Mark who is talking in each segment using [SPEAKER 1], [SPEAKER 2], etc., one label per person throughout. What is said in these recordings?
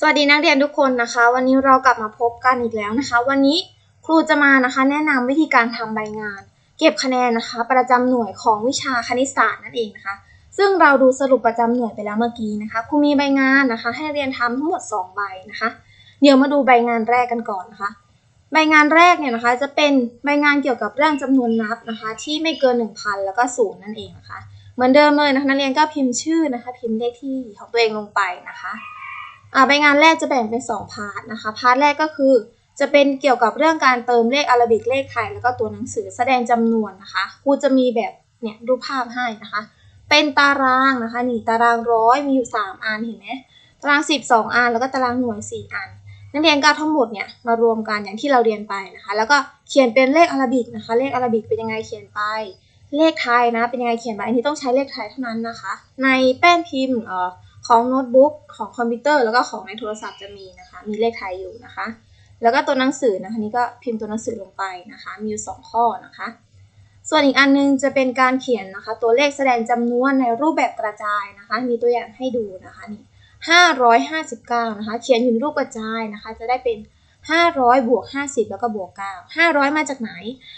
[SPEAKER 1] สวัสดีนักเรียนทุกคนนะคะ วันนี้เรากลับมาพบกันอีกแล้วนะคะ วันนี้ครูจะมานะคะ แนะนำวิธีการทำใบงาน เก็บคะแนนนะคะ ประจำหน่วยของวิชาคณิตศาสตร์นั่นเองนะคะ ซึ่งเราดูสรุปประจำหน่วยไปแล้วเมื่อกี้นะคะครูมีใบงานนะคะ ให้เรียนทำทั้งหมด 2 ใบนะคะ เดี๋ยวมาดูใบงานแรกกันก่อนนะคะ ใบงานแรกเนี่ยนะคะ จะเป็นใบงานเกี่ยวกับเรื่องจำนวนนับนะคะ ที่ไม่เกิน 1,000 แล้วก็ศูนย์นั่นเองนะคะ เหมือนเดิมเลยนะคะนักเรียนก็พิมพ์ชื่อนะคะ พิมพ์เลขที่ของตัวเองลงไปนะคะ อ่าใบงานแรกจะแบ่งเป็น 2 พาร์ทนะคะ พาร์ทแรกก็คือ จะเป็นเกี่ยวกับเรื่องการเติมเลขอาราบิกเลขไทย แล้วก็ตัวหนังสือแสดงจำนวนนะคะ ครูจะมีแบบเนี่ยรูปภาพให้นะคะ เป็นตารางนะคะนี่ตารางร้อยมีอยู่ 3 อันเห็นไหมตาราง 12 อันแล้วก็ตารางหน่วย 4 อัน นักเรียนก็ทั้งหมดเนี่ยมารวมกันอย่างที่เราเรียนไปนะคะ แล้วก็เขียนเป็นเลขอาราบิกนะคะ เลขอาราบิกเป็นยังไงเขียนไป เลขไทยนะเป็นยังไงเขียนไปอันนี้ต้องใช้เลขไทยเท่านั้นนะคะ ในแป้นพิมพ์เอ่อ ของโน้ตบุ๊กของคอมพิวเตอร์แล้วก็ของในโทรศัพท์จะมีนะคะ มีเลขไทยอยู่นะคะ แล้วก็ตัวหนังสือนะคะนี่ก็พิมพ์ตัวหนังสือลงไปนะคะ มีอยู่สองข้อนะคะ ส่วนอีกอันนึงจะเป็นการเขียนนะคะ ตัวเลขแสดงจำนวนในรูปแบบกระจายนะคะ มีตัวอย่างให้ดูนะคะนี่559นะคะ เขียนอยู่ในรูปกระจายนะคะ จะได้เป็น 500บวก50 แล้วก็บวก9 500 มาจากไหน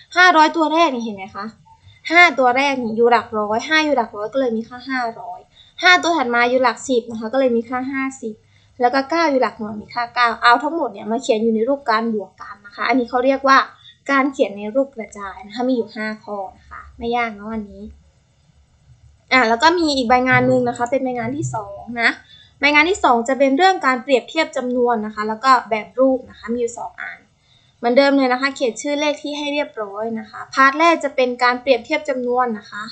[SPEAKER 1] 500 ตัวแรกนี่เห็นไหมคะ5ตัวแรกนี่อยู่หลักร้อย5อยู่หลักร้อยก็เลยมีค่า 500 5 ตัวถัดมาอยู่หลัก 10นะคะก็เลยมีค่า 50 แล้วก็ 9 อยู่หลักหน่วยมีค่า 9 เอาทั้งหมดเนี่ยมาเขียนอยู่ในรูปการบวกกันนะคะ อันนี้เขาเรียกว่าการเขียนในรูปกระจายนะคะมีอยู่ 5 ข้อนะคะไม่ยากเนาะอันนี้อ่าแล้วก็มีอีกใบงานหนึ่งนะคะ เป็นใบงานที่2นะใบงานที่ 2 จะเป็นเรื่องการเปรียบเทียบจำนวนนะคะ แล้วก็แบบรูปนะคะมีอยู่2อันเหมือนเดิมเลยนะคะ เขียนชื่อเลขที่ให้เรียบร้อยนะคะ พาร์ทแรกจะเป็นการเปรียบเทียบจำนวนนะคะ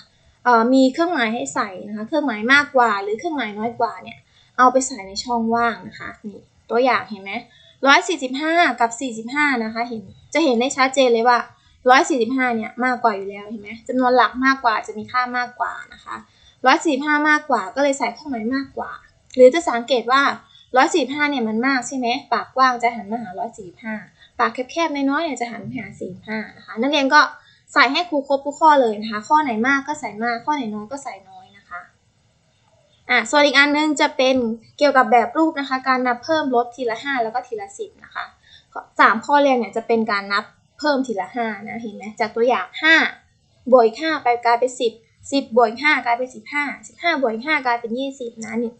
[SPEAKER 1] มีเครื่องหมายให้ใส่นะคะ เครื่องหมายมากกว่า หรือเครื่องหมายน้อยกว่าเนี่ย เอาไปใส่ในช่องว่างนะคะ นี่ตัวอย่างเห็นไหมร้อยสี่สิบห้ากับสี่สิบห้านะคะ เห็น จะเห็นได้ชัดเจนเลยว่าร้อยสี่สิบห้าเนี่ยมากกว่าอยู่แล้วเห็นไหมจำนวนหลักมากกว่าจะมีค่ามากกว่านะคะร้อยสี่ห้ามากกว่าก็เลยใส่เครื่องหมายมากกว่า หรือจะสังเกตว่าร้อยสี่ห้าเนี่ยมันมากใช่ไหมปากกว้างจะหันมาหาร้อยสี่ห้าปากแคบๆน้อยๆเนี่ยจะหันไปหาสี่ห้านะคะนักเรียนก็ ใส่ให้ครูครบทุกข้อเลยนะคะ ข้อไหนมากก็ใส่มาก ข้อไหนน้อยก็ใส่น้อยนะคะอะส่วนอีกอันนึงจะเป็นเกี่ยวกับแบบรูปนะคะ การนับเพิ่มลดทีละห้าแล้วก็ทีละสิบนะคะสามข้อเรียนเนี่ยจะเป็นการนับเพิ่มทีละห้านะเห็นไหมจากตัวอย่างห้าบวกอีกห้าไปกลายเป็นสิบสิบบวกอีกห้ากลายเป็นสิบห้าสิบห้าบวกอีกห้ากลายเป็นยี่สิบนะนี่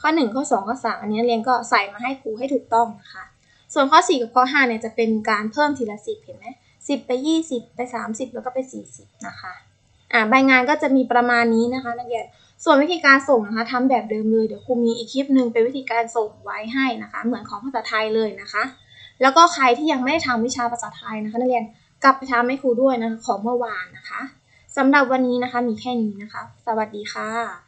[SPEAKER 1] ข้อหนึ่งข้อสองข้อสามอันนี้เรียนก็ใส่มาให้ครูให้ถูกต้องนะคะ ส่วนข้อสี่กับข้อห้าเนี่ยจะเป็นการเพิ่มทีละสิบเห็นไหม สิบไปยี่สิบไปสามสิบแล้วก็ไปสี่สิบนะคะอ่าใบงานก็จะมีประมาณนี้นะคะนักเรียนส่วนวิธีการส่งนะคะทำแบบเดิมเลยเดี๋ยวครูมีอีกคลิปหนึ่งเป็นวิธีการส่งไว้ให้นะคะ เหมือนของภาษาไทยเลยนะคะ แล้วก็ใครที่ยังไม่ได้ทำวิชาภาษาไทยนะคะนักเรียนกลับไปทำให้ครูด้วยนะคะของเมื่อวานนะคะสำหรับวันนี้นะคะมีแค่นี้นะคะ สวัสดีค่ะ